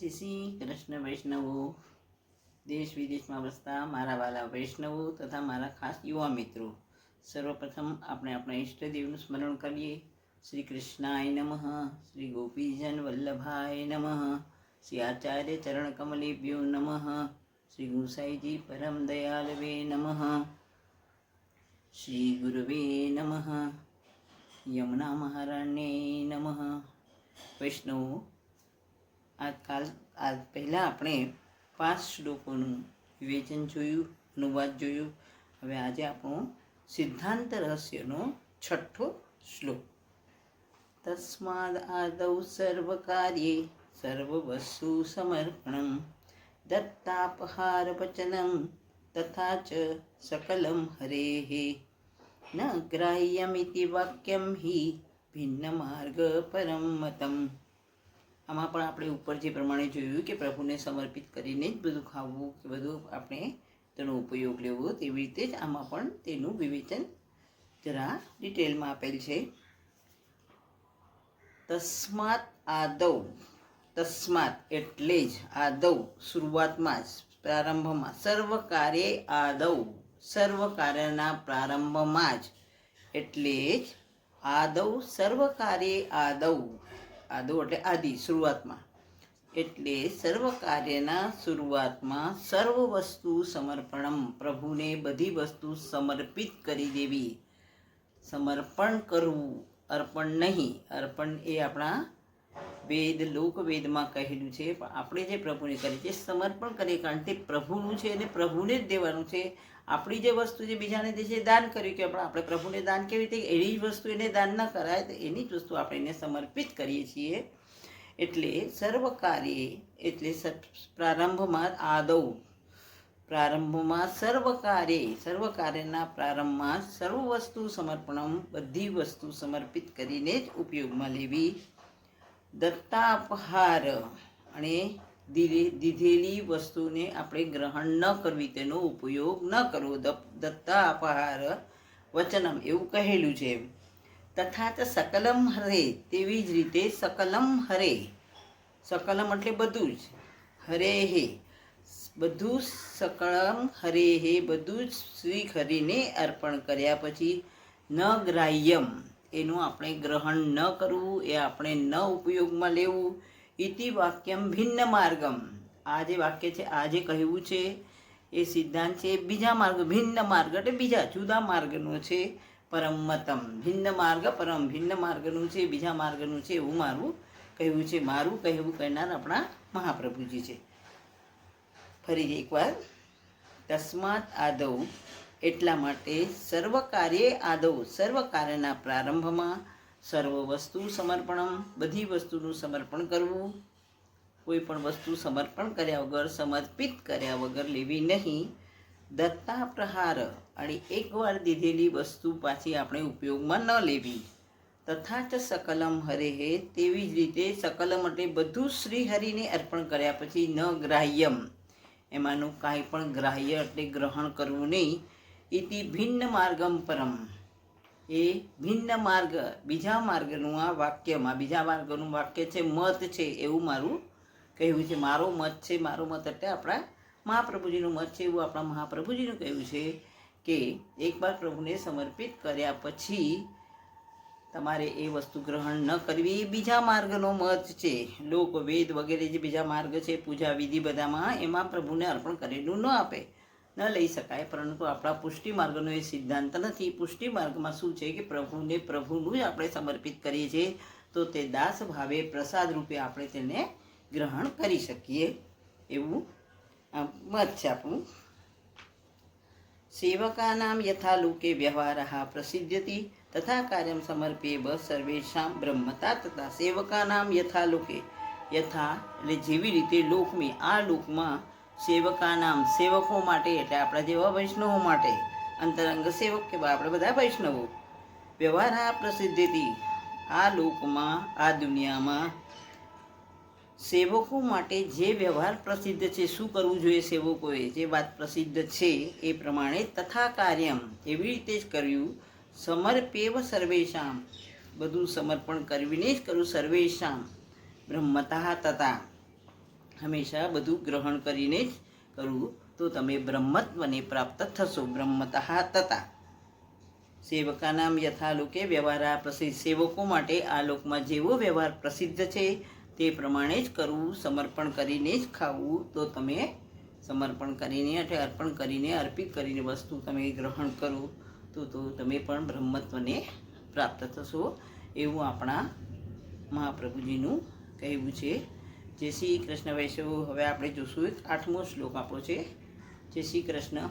જય શ્રી કૃષ્ણ વૈષ્ણવો. દેશ વિદેશમાં વસતા મારા વાલા વૈષ્ણવો તથા મારા ખાસ યુવા મિત્રો, સર્વપ્રથમ આપણે આપણા ઈષ્ટદેવનું સ્મરણ કરીએ. શ્રી કૃષ્ણાય નમઃ, શ્રી ગોપીજન વલ્લભાય નમઃ, શ્રી આચાર્ય ચરણ કમલેભ્યો નમઃ, શ્રી ગુસાઈજી પરમ દયાલવે નમઃ, શ્રી ગુરવે નમઃ, યમુના મહારાણ્ય નમઃ. વૈષ્ણવો આજકાલ આ પહેલાં આપણે પાંચ શ્લોકોનું વિવેચન જોયું, અનુવાદ જોયું. હવે આજે આપણો સિદ્ધાંત રહસ્યનો છઠ્ઠો શ્લોક. તસ્માદ આદૌ સર્વકાર્યે સમર્પણમ દત્તાપહાર વચનમ તથા ચ સકલમ હરેઃ ન ગ્રાહ્યમિતિ વાક્યમ હિ ભિન્ન માર્ગ પરમ મતમ. આમાં પણ આપણે ઉપર જે પ્રમાણે જોયું કે પ્રભુને સમર્પિત કરીને જ બધું ખાવું કે બધું આપણે તેનો ઉપયોગ લેવો તેવી રીતે જ આમાં પણ તેનું વિવેચન જરા ડિટેલમાં આપેલ છે. તસ્માત આદૌ, તસ્માત એટલે જ આદૌ શરૂઆતમાં જ પ્રારંભમાં, સર્વ કાર્ય આદૌ, સર્વ કાર્યના પ્રારંભમાં જ એટલે જ આદૌ, સર્વ કાર્ય આદૌ. આદો એટલે આદિ, શરૂઆતમાં. એટલે સર્વ કાર્યના શરૂઆતમાં સર્વ વસ્તુ સમર્પણમ, પ્રભુને બધી વસ્તુ સમર્પિત કરી દેવી. સમર્પણ કરવું, અર્પણ નહીં. અર્પણ એ આપણા વેદ, લોકવેદમાં કહેલું છે. પણ આપણે જે પ્રભુને કરીએ છીએ, સમર્પણ કરીએ કારણ તે પ્રભુનું છે અને પ્રભુને જ દેવાનું છે. આપણી જે વસ્તુ જે બીજાને દે છે દાન કર્યું કે આપણે આપણે પ્રભુને દાન કેવી રીતે એની જ વસ્તુ એને દાન ન કરાય તો એની જ વસ્તુ આપણે એને સમર્પિત કરીએ છીએ. એટલે સર્વ કાર્ય એટલે પ્રારંભમાં આદૌ પ્રારંભમાં સર્વ કાર્ય, સર્વ કાર્યના પ્રારંભમાં સર્વ વસ્તુ સમર્પણમ, બધી વસ્તુ સમર્પિત કરીને જ ઉપયોગમાં લેવી. દત્તાપહાર. અને દીધેલી વસ્તુને આપણે ગ્રહણ ન કરવી, તેનો ઉપયોગ ન કરવો. દત્તા અપહાર વચનમ એવું કહેલું છે તથા તો સકલમ હરે, તેવી જ રીતે સકલમ હરે. સકલમ એટલે બધું જ. હરે હે. બધું જ સકલમ હરે હે, બધું જ શ્રી હરિને અર્પણ કર્યા પછી ન ગ્રાહ્યમ. એનું આપણે ગ્રહણ ન કરવું, એ આપણે ન ઉપયોગમાં લેવું. ઇતિ વાક્યમ ભિન્ન માર્ગમ આ જે વાક્ય છે આ જે કહ્યું છે એ સિદ્ધાંત છે બીજા માર્ગ ભિન્ન માર્ગ એટલે બીજા જુદા માર્ગનો છે પરમતમ ભિન્ન માર્ગ પરમ ભિન્ન માર્ગનું છે બીજા માર્ગનું છે એવું મારું કહેવું છે મારું કહેવું કહેનાર આપણા મહાપ્રભુજી છે ફરી એકવાર તસ્માત આદૌ એટલા માટે સર્વ કાર્યે આદૌ સર્વ કાર્યના પ્રારંભમાં સર્વ વસ્તુ સમર્પણમ, બધી વસ્તુનું સમર્પણ કરવું. કોઈ પણ વસ્તુ સમર્પણ કર્યા વગર, સમર્પિત કર્યા વગર લેવી નહીં. દત્તા પ્રહાર અને એકવાર દીધેલી વસ્તુ પાછી આપણે ઉપયોગમાં ન લેવી. તથા ચ સકલમ હરે હે, તેવી જ રીતે સકલમ એટલે બધું શ્રીહરિને અર્પણ કર્યા પછી ન ગ્રાહ્યમ. એમાંનું કાંઈ પણ ગ્રાહ્ય એટલે ગ્રહણ કરવું નહીં. ઇતિ ભિન્ન માર્ગમ પરમ. એ ભિન્ન માર્ગ, બીજા માર્ગનું આ વાક્યમાં, બીજા માર્ગનું વાક્ય છે, મત છે એવું મારું કહેવું છે. મારો મત છે, મારો મત એટલે આપણા મહાપ્રભુજીનું મત છે એવું આપણા મહાપ્રભુજીનું કહેવું છે કે એકવાર પ્રભુને સમર્પિત કર્યા પછી તમારે એ વસ્તુ ગ્રહણ ન કરવી. એ બીજા માર્ગનો મત છે. લોક, વેદ વગેરે જે બીજા માર્ગ છે, પૂજા વિધિ બધામાં એમાં પ્રભુને અર્પણ કરેલું ન આપે. ન લઈ શકાય, પરંતુ આપણા પુષ્ટિ માર્ગનો એ સિદ્ધાંત નથી. પુષ્ટિ માર્ગમાં શું છે કે પ્રભુને પ્રભુનું જ આપણે સમર્પિત કરીએ છીએ, તો તે દાસ ભાવે પ્રસાદ રૂપે આપણે તેને ગ્રહણ કરી શકીએ. એવું મત છે આપણું. સેવકાનામ યથા લોકે વ્યવહાર પ્રસિદ્ધતિ તથા કાર્યમ સમર્પે બ સર્વેશામ બ્રહ્મતા તથા સેવકાનામ યથા લોકે. યથા એટલે જેવી રીતે લોકમે આ લોકમાં સેવકાનામ, સેવકો માટે એટલે આપણા જેવા વૈષ્ણવો માટે. અંતરંગ સેવક કહેવાય આપણે બધા વૈષ્ણવો. વ્યવહાર આ પ્રસિદ્ધિથી. આ લોકમાં, આ દુનિયામાં સેવકો માટે જે વ્યવહાર પ્રસિદ્ધ છે, શું કરવું જોઈએ સેવકોએ? જે વાત પ્રસિદ્ધ છે, એ પ્રમાણે તથા કાર્યમ એવી રીતે જ કર્યું. સમર્પેવ સર્વેશામ બધું સમર્પણ કરવીને જ કરું સર્વેશામ બ્રહ્મતા તથા હંમેશા બધું ગ્રહણ કરીને જ કરવું. તો તમે બ્રહ્મત્વને પ્રાપ્ત થશો. બ્રહ્મતઃ તથા. સેવકાનામ યથા લોકે આ પ્રસિદ્ધ સેવકો માટે આ લોકમાં જેવો વ્યવહાર પ્રસિદ્ધ છે, તે પ્રમાણે જ કરવું, સમર્પણ કરીને જ ખાવું. તો તમે સમર્પણ કરીને એટલે અર્પણ કરીને, અર્પિત કરીને વસ્તુ તમે ગ્રહણ કરો, તો તો તમે પણ બ્રહ્મત્વને પ્રાપ્ત થશો. એવું આપણા મહાપ્રભુજીનું કહેવું છે. જય શ્રી કૃષ્ણ વૈષ્ણવ. હવે આપણે જોશું આઠમો શ્લોક આપણો છે. જય શ્રી કૃષ્ણ.